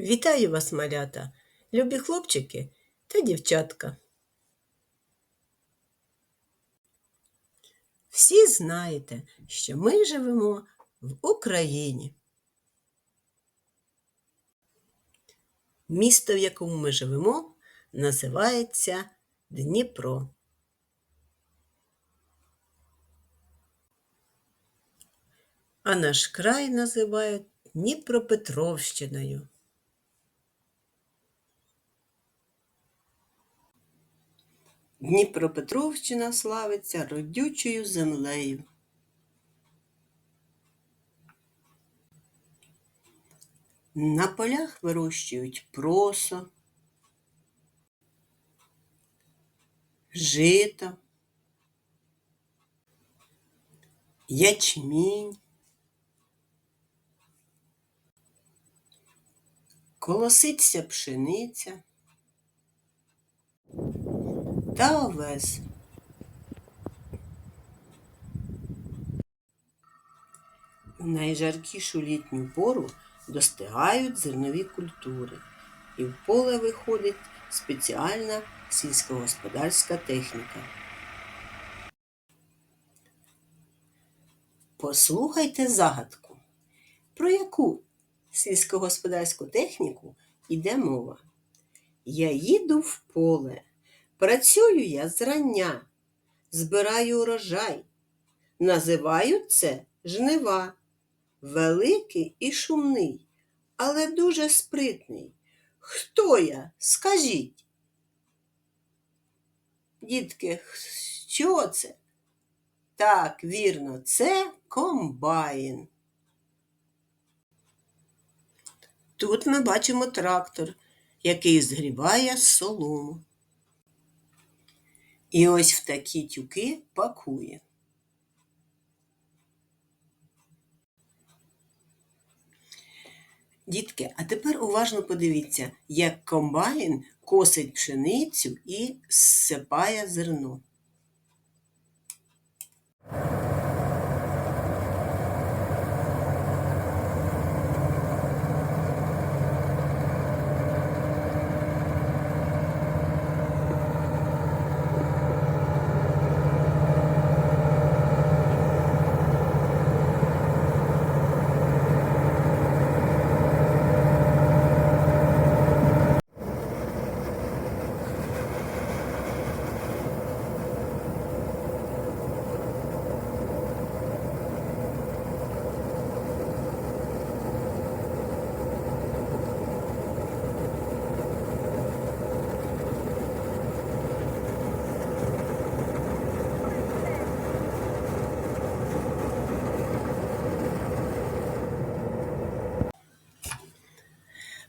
Вітаю вас, малята, любі хлопчики та дівчатка. Всі знаєте, що ми живемо в Україні. Місто, в якому ми живемо, називається Дніпро. А наш край називають Дніпропетровщиною. Дніпропетровщина славиться родючою землею. На полях вирощують просо, жито, ячмінь, колоситься пшениця та. В найжаркішу літню пору достигають зернові культури, і в поле виходить спеціальна сільськогосподарська техніка. Послухайте загадку, про яку сільськогосподарську техніку йде мова. Я їду в поле, працюю я зрання, збираю урожай. Називаю це жнива. Великий і шумний, але дуже спритний. Хто я? Скажіть? Дітки, що це? Так, вірно, це комбайн. Тут ми бачимо трактор, який згрібає солому. І ось в такі тюки пакує. Дітки, а тепер уважно подивіться, як комбайн косить пшеницю і зсипає зерно.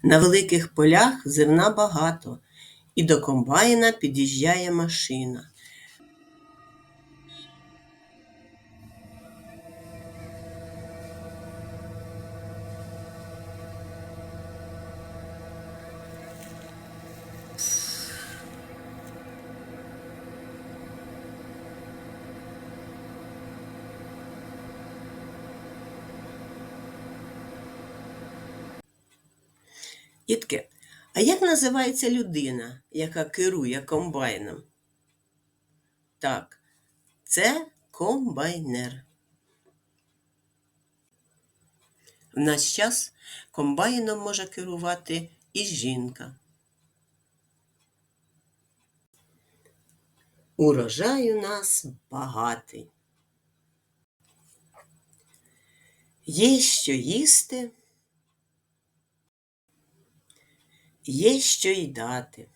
На великих полях зерна багато, і до комбайна під'їжджає машина. Дітки, а як називається людина, яка керує комбайном? Так, це комбайнер. В наш час комбайном може керувати і жінка. Урожай у нас багатий. Є що їсти, є що й дати.